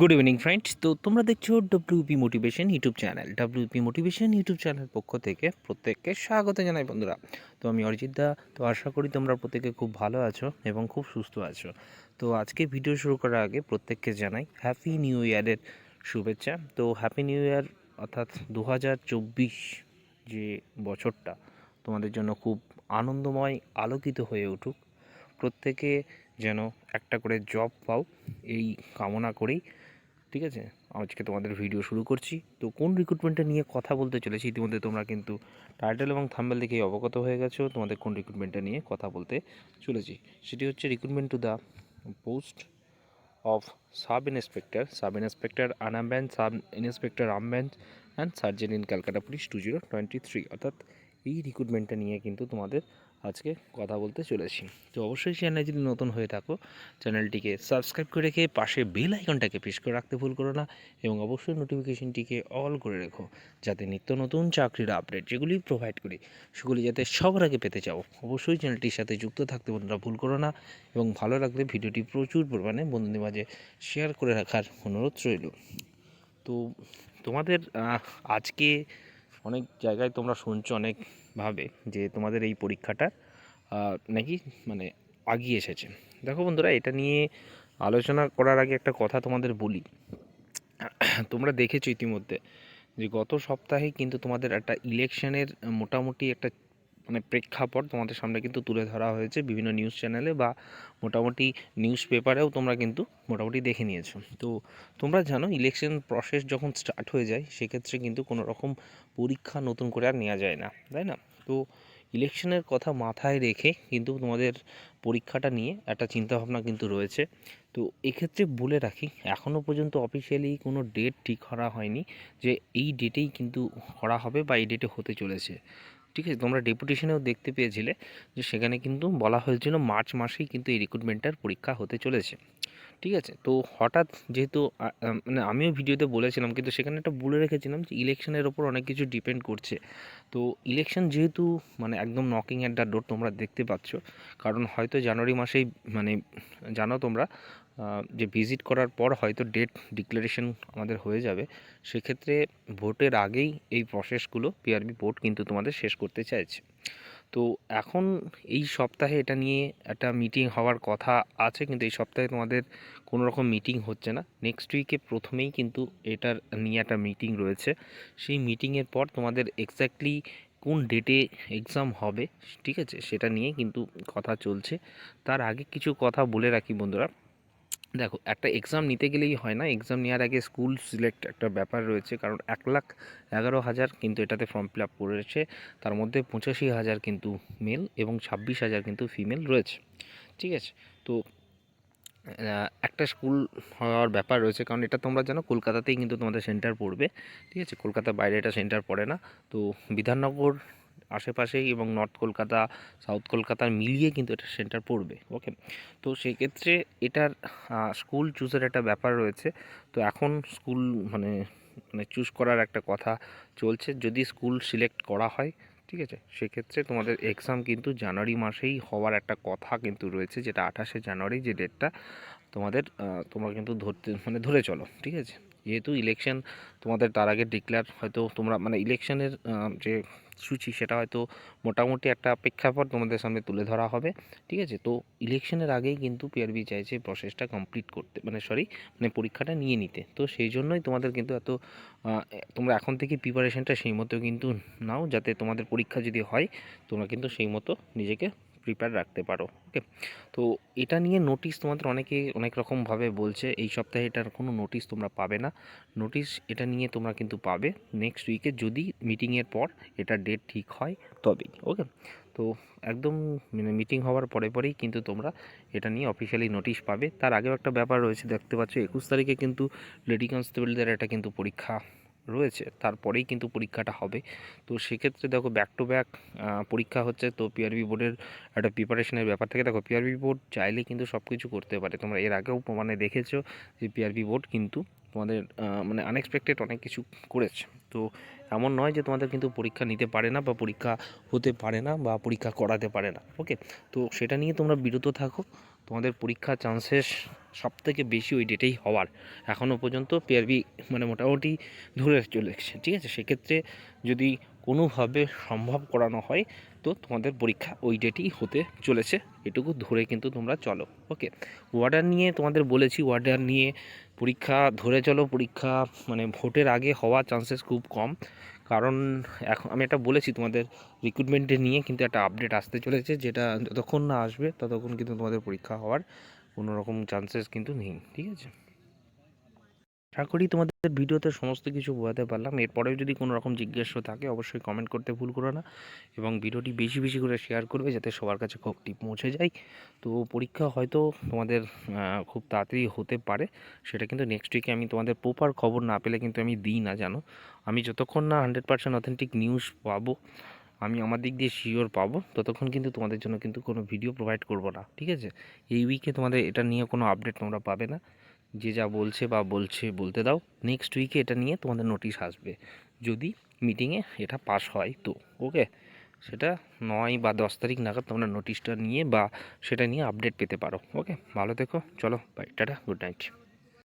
Good evening friends তো তোমরা দেখছ WP motivation YouTube channel WP motivation YouTube channel পক্ষ থেকে প্রত্যেককে স্বাগত জানাই, বন্ধুরা। তো আমি অরিজিৎ দা। তো আশা করি তোমরা প্রত্যেকে খুব ভালো আছো এবং খুব সুস্থ আছো। তো আজকে ভিডিও শুরু করার আগে প্রত্যেককে জানাই হ্যাপি নিউ ইয়ারের শুভেচ্ছা। তো হ্যাপি নিউ ইয়ার অর্থাৎ দু হাজার চব্বিশ যে বছরটা তোমাদের জন্য খুব আনন্দময়, আলোকিত হয়ে উঠুক। প্রত্যেকে যেন একটা করে জব পাও, এই কামনা করেই ঠিক আছে? আজকে তোমাদের ভিডিও শুরু করছি। তো কোন রিক্রুটমেন্টটা নিয়ে কথা বলতে চলেছি ইতিমধ্যে তোমরা কিন্তু টাইটেল এবং থাম্বেল দেখেই অবগত হয়ে গেছো, তোমাদের কোন রিক্রুটমেন্টটা নিয়ে কথা বলতে চলেছি। সেটি হচ্ছে recruitment to the post of sub inspector sub inspector আনামব্যান্ড sub inspector আমব্যান্ড and surgeon in Calcutta police two zero twenty three অর্থাৎ এই রিক্রুটমেন্টটা নিয়ে কিন্তু তোমাদের আজকে কথা বলতে চলেছি। তো অবশ্যই চ্যানেলে যদি নতুন হয়ে থাকো, চ্যানেলটিকে সাবস্ক্রাইব করে রেখে পাশে বেল আইকনটাকে প্রেস করে রাখতে ভুল করো না এবং অবশ্যই নোটিফিকেশনটিকে অল করে রেখো, যাতে নিত্য নতুন চাকরির আপডেট যেগুলি প্রোভাইড করি, সেগুলি যাতে সবার আগে পেতে চাও। অবশ্যই চ্যানেলটির সাথে যুক্ত থাকতে বন্ধুরা ভুল করো না এবং ভালো লাগলে ভিডিওটি প্রচুর পরিমাণে বন্ধুদের মাঝে শেয়ার করে রাখার অনুরোধ রইল। তো তোমাদের আজকে অনেক জায়গায় তোমরা শুনছো অনেকভাবে যে তোমাদের এই পরীক্ষাটা নাকি মানে আগিয়ে এসেছে। দেখো বন্ধুরা, এটা নিয়ে আলোচনা করার আগে একটা কথা তোমাদের বলি। তোমরা দেখেছ ইতিমধ্যে যে গত সপ্তাহে কিন্তু তোমাদের একটা ইলেকশনের মোটামুটি একটা মানে প্রেক্ষাপট তোমাদের সামনে কিন্তু তুলে ধরা হয়েছে বিভিন্ন নিউজ চ্যানেলে বা মোটামুটি নিউজ পেপারেও তোমরা কিন্তু মোটামুটি দেখে নিয়েছো। তো তোমরা জানো ইলেকশন প্রসেস যখন স্টার্ট হয়ে যায়, সেক্ষেত্রে কিন্তু কোনো রকম পরীক্ষা নতুন করে আর নেওয়া যায় না, তাই না? তো ইলেকশনের কথা মাথায় রেখে কিন্তু তোমাদের পরীক্ষাটা নিয়ে একটা চিন্তাভাবনা কিন্তু রয়েছে। তো এক্ষেত্রে বলে রাখি এখনও পর্যন্ত অফিসিয়ালি কোনো ডেট ঠিক করা হয়নি যে এই ডেটেই কিন্তু করা হবে বা এই ডেটে হতে চলেছে। ঠিক আছে, তোমরা ডেপুটেশনেও দেখতে পেয়েছিলে যে সেখানে কিন্তু বলা হয়েছিল মার্চ মাসেই কিন্তু এই রিক্রুটমেন্টটার পরীক্ষা হতে চলেছে। ঠিক আছে, তো হঠাৎ যেহেতু মানে আমিও ভিডিওতে বলেছিলাম, কিন্তু সেখানে একটা বলে রেখেছিলাম যে ইলেকশনের ওপর অনেক কিছু ডিপেন্ড করছে। তো ইলেকশন যেহেতু মানে একদম নকিং অ্যাট দ্য ডোর তোমরা দেখতে পাচ্ছ, কারণ হয়তো জানুয়ারি মাসেই মানে জানো তোমরা যে ভিজিট করার পর হয়তো ডেট ডিক্লারেশন আমাদের হয়ে যাবে, সেক্ষেত্রে ভোটের আগেই এই প্রসেসগুলো পিআরবি বোর্ড কিন্তু তোমাদের শেষ করতে চাইছে। তো এখন এই সপ্তাহে এটা নিয়ে একটা মিটিং হওয়ার কথা আছে, কিন্তু এই সপ্তাহে তোমাদের কোনো রকম মিটিং হচ্ছে না। নেক্সট উইকে প্রথমেই কিন্তু এটার নিয়ে একটা মিটিং রয়েছে। সেই মিটিংয়ের পর তোমাদের এক্স্যাক্টলি কোন ডেটে এক্সাম হবে, ঠিক আছে? সেটা নিয়ে কিন্তু কথা চলছে। তার আগে কিছু কথা বলে রাখি বন্ধুরা। দেখো, একটা এক্সাম নিতে গেলেই হয় না। এক্সাম নেওয়ার আগে স্কুল সিলেক্ট একটা ব্যাপার রয়েছে, কারণ এক লাখ এগারো হাজার কিন্তু এটাতে ফর্ম ফিল আপ করেছে। তার মধ্যে পঁচাশি হাজার কিন্তু মেল এবং ছাব্বিশ হাজার কিন্তু ফিমেল রয়েছে। ঠিক আছে? তো একটা স্কুল হওয়ার ব্যাপার রয়েছে, কারণ এটা তোমরা জানো, কলকাতাতেই কিন্তু তোমাদের সেন্টার পড়বে। ঠিক আছে? কলকাতার বাইরে এটা সেন্টার পড়ে না। তো, বিধাননগর আশেপাশেই এবং নর্থ কলকাতা, সাউথ কলকাতার মিলিয়ে কিন্তু এটা সেন্টার পড়বে ওকে তো সেক্ষেত্রে এটার স্কুল চুজের একটা ব্যাপার রয়েছে। তো এখন স্কুল মানে মানে চুজ করার একটা কথা চলছে। যদি স্কুল সিলেক্ট করা হয়, ঠিক আছে? সেক্ষেত্রে তোমাদের এক্সাম কিন্তু জানুয়ারি মাসেই হওয়ার একটা কথা কিন্তু রয়েছে, যেটা আঠাশে জানুয়ারি যে ডেটটা তোমাদের তোমরা কিন্তু ধরতে মানে ধরে চলো, ঠিক আছে? যেহেতু ইলেকশন তোমাদের তার আগে ডিক্লেয়ার হয়তো তোমরা মানে ইলেকশনের যে সূচি সেটা হয়তো মোটামুটি একটা প্রেক্ষাপট তোমাদের সামনে তুলে ধরা হবে, ঠিক আছে? তো ইলেকশনের আগেই কিন্তু পিআরবি চাইছে প্রসেসটা কমপ্লিট করতে মানে সরি মানে পরীক্ষাটা নিয়ে নিতে। তো সেই জন্যই তোমাদের কিন্তু এত তোমরা এখন থেকে প্রিপারেশনটা সেই মতো কিন্তু নাও, যাতে তোমাদের পরীক্ষা যদি হয়, তোমরা কিন্তু সেই মতো নিজেকে প্রিপেয়ার রাখতে পারো ওকে তো এটা নিয়ে নোটিশ তোমাদের অনেকে অনেক রকমভাবে বলছে, এই সপ্তাহে এটার কোনো নোটিশ তোমরা পাবে না। নোটিশ এটা নিয়ে তোমরা কিন্তু পাবে। নেক্সট উইকে যদি মিটিংয়ের পর এটা ডেট ঠিক হয়, তবেই ওকে তো একদম মানে মিটিং হওয়ার পরে পরেই কিন্তু তোমরা এটা নিয়ে অফিসিয়ালি নোটিশ পাবে। তার আগেও একটা ব্যাপার রয়েছে, দেখতে পাচ্ছ, একুশ তারিখে কিন্তু লেডি কনস্টেবলদের একটা কিন্তু পরীক্ষা রয়েছে, তারপরেই কিন্তু পরীক্ষাটা হবে। তো সেক্ষেত্রে দেখো ব্যাক টু ব্যাক পরীক্ষা হচ্ছে, তো পিআরবি বোর্ডের একটা প্রিপারেশনের ব্যাপার থেকে। দেখো পিআরবি বোর্ড চাইলে কিন্তু সব কিছু করতে পারে। তোমরা এর আগেও মানে দেখেছ যে পিআরবি বোর্ড কিন্তু তোমাদের মানে আনএক্সপেক্টেড অনেক কিছু করেছে। তো এমন নয় যে তোমাদের কিন্তু পরীক্ষা নিতে পারে না বা পরীক্ষা হতে পারে না বা পরীক্ষা করাতে পারে না ওকে তো সেটা নিয়ে তোমরা বিরত থাকো। তোমাদের পরীক্ষার চান্সেস সব থেকে বেশি ওই ডেটেই হওয়ার। এখনও পর্যন্ত পিআরবি মানে মোটামুটি ধরে চলেছে ঠিক আছে? সেক্ষেত্রে যদি কোনোভাবে সম্ভব করানো হয়, তো তোমাদের পরীক্ষা ওই ডেটেই হতে চলেছে। এটুকু ধরে কিন্তু তোমরা চলো ওকে ওয়ার্ডার নিয়ে তোমাদের বলেছি ওয়ার্ডার নিয়ে পরীক্ষা, ধরে চলো পরীক্ষা মানে ভোটের আগে হওয়ার চান্সেস খুব কম। কারণ এখন আমি একটা বলেছি তোমাদের রিক্রুটমেন্টে নিয়ে কিন্তু একটা আপডেট আসতে চলেছে, যেটা যতক্ষণ না আসবে ততক্ষণ কিন্তু তোমাদের পরীক্ষা হওয়ার কোনো রকম চান্সেস কিন্তু নেই, ঠিক আছে? আশা করি তোমাদের ভিডিওতে সমস্ত কিছু বোঝাতে পারলাম। এরপরেও যদি কোনো রকম জিজ্ঞাসা থাকে, অবশ্যই কমেন্ট করতে ভুল করো না এবং ভিডিওটি বেশি বেশি করে শেয়ার করবে যাতে সবার কাছে খবরটি পৌঁছে যায়। তো পরীক্ষা হয়তো তোমাদের খুব তাড়াতাড়ি হতে পারে। সেটা কিন্তু নেক্সট উইকে আমি তোমাদের প্রপার খবর না পেলে কিন্তু আমি দিই না, জানো? আমি যতক্ষণ না হান্ড্রেড পার্সেন্ট অথেন্টিক নিউজ পাবো, আমি আমার দিক দিয়ে শিওর পাবো, ততক্ষণ কিন্তু তোমাদের জন্য কিন্তু কোনো ভিডিও প্রোভাইড করব না, ঠিক আছে? এই উইকে তোমাদের এটা নিয়ে কোনো আপডেট তোমরা পাবে না। যে যা বলছে বা বলছে বলতে দাও। নেক্সট উইকে এটা নিয়ে তোমাদের নোটিশ আসবে। যদি মিটিংয়ে এটা পাস হয় তো ওকে সেটা নয় বা দশ তারিখ নাগাদ তোমরা নোটিশটা নিয়ে বা সেটা নিয়ে আপডেট পেতে পারো ওকে ভালো থেকো, চলো বাই টাটা গুড নাইট